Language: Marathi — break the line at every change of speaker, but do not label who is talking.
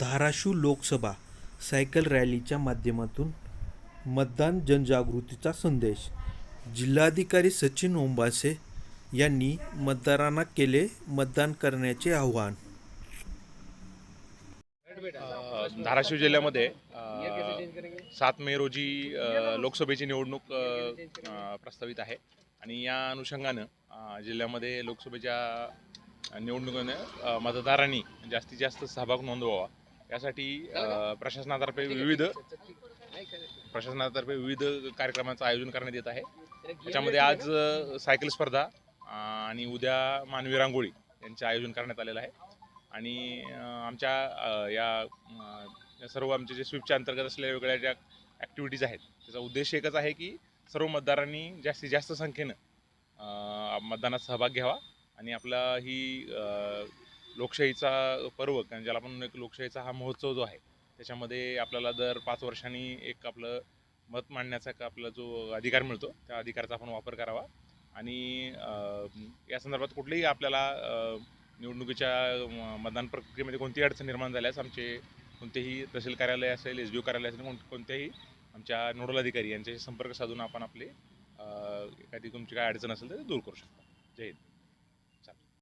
धाराशिव लोकसभा सायकल रॅलीच्या माध्यमातून मतदान जनजागृतीचा संदेश. जिल्हाधिकारी सचिन ओंबासे यांनी मतदारांना केले मतदान करण्याचे आवाहन.
धाराशिव जिल्ह्यामध्ये सात मे रोजी लोकसभेची निवडणूक प्रस्तावित आहे. आणि या अनुषंगानं जिल्ह्यामध्ये लोकसभेच्या निवडणुकीनं मतदारांनी जास्तीत जास्त सहभाग नोंदवावा. यासाठी अ, प्रशासनातर्फे विविध प्रशासनातर्फे विविध कार्यक्रमांचं आयोजन करण्यात येत आहे. त्याच्यामध्ये आज सायकल स्पर्धा आणि उद्या मानवी रांगोळी यांचे आयोजन करण्यात आलेलं आहे. आणि आमच्या या सर्व आमचे जे स्विपच्या अंतर्गत असलेल्या वेगळ्या ज्या ॲक्टिव्हिटीज आहेत त्याचा उद्देश एकच आहे की सर्व मतदारांनी जास्तीत जास्त संख्येनं मतदानात सहभाग घ्यावा आणि आपला ही लोकशाहीचा पर्व कारण ज्याला आपण एक लोकशाहीचा हा महोत्सव जो आहे त्याच्यामध्ये आपल्याला दर पाच वर्षांनी एक आपलं मत मांडण्याचा एक आपला जो अधिकार मिळतो त्या अधिकाराचा आपण वापर करावा. आणि या संदर्भात कुठलेही आपल्याला निवडणुकीच्या मतदान प्रक्रियेमध्ये कोणतीही अडचण निर्माण झाल्यास आमचे कोणतेही तहसील कार्यालय असेल एस डी ओ कार्यालय असेल कोण- कोणत्याही आमच्या नोडल अधिकारी यांच्याशी संपर्क साधून आपण आपले एखादी तुमची काय अडचण असेल तर ते दूर करू शकता. जय हिंद.